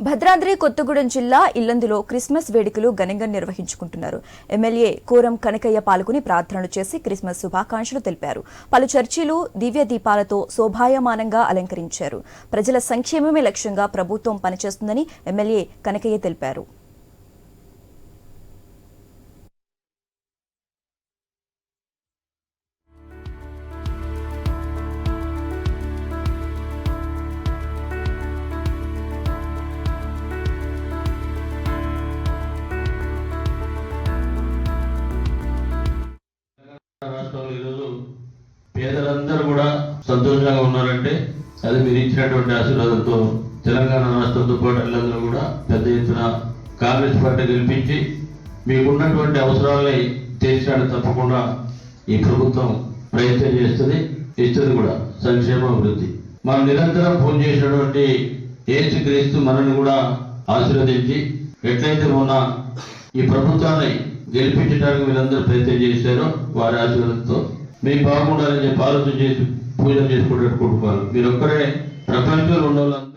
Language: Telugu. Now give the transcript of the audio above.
భద్రాద్రి కొత్తగూడెం జిల్లా ఇల్లందులో క్రిస్మస్ వేడుకలు ఘనంగా నిర్వహించుకుంటున్నారు. ఎమ్మెల్యే కోరం కనకయ్య పాల్గొని ప్రార్థనలు చేసి క్రిస్మస్ శుభాకాంక్షలు తెలిపారు. పలు చర్చిలు దివ్య దీపాలతో శోభాయమానంగా అలంకరించారు. ప్రజల సంక్షేమమే లక్ష్యంగా ప్రభుత్వం పనిచేస్తుందని ఎమ్మెల్యే కనకయ్య తెలిపారు. పేదలందరూ కూడా సంతోషంగా ఉన్నారంటే అది మీరు ఇచ్చినటువంటి ఆశీర్వాదంతో తెలంగాణ రాష్ట్రంతో పాటు వీళ్ళందరూ కూడా పెద్ద ఎత్తున కాంగ్రెస్ పార్టీ గెలిపించి మీకున్నటువంటి అవసరాలని తీర్చడానికి తప్పకుండా ఈ ప్రభుత్వం ప్రయత్నం చేస్తుంది ఇస్తుంది కూడా. సంక్షేమ అభివృద్ధి. మనం నిరంతరం ఫోన్ చేసినటువంటి ఏసు క్రీస్తు మనల్ని కూడా ఆశీర్వదించి ఎట్లయితే మొన్న ఈ ప్రభుత్వాన్ని గెలిపించడానికి మీరందరూ ప్రయత్నం చేశారో వారి ఆశీర్వాదంతో మీకు బాగుండాలని చెప్పి ఆలోచన చేసి పూజలు చేసుకునే కుటుంబాలు. మీరు ఒక్కరే ప్రపంచంలో ఉన్న వాళ్ళందరూ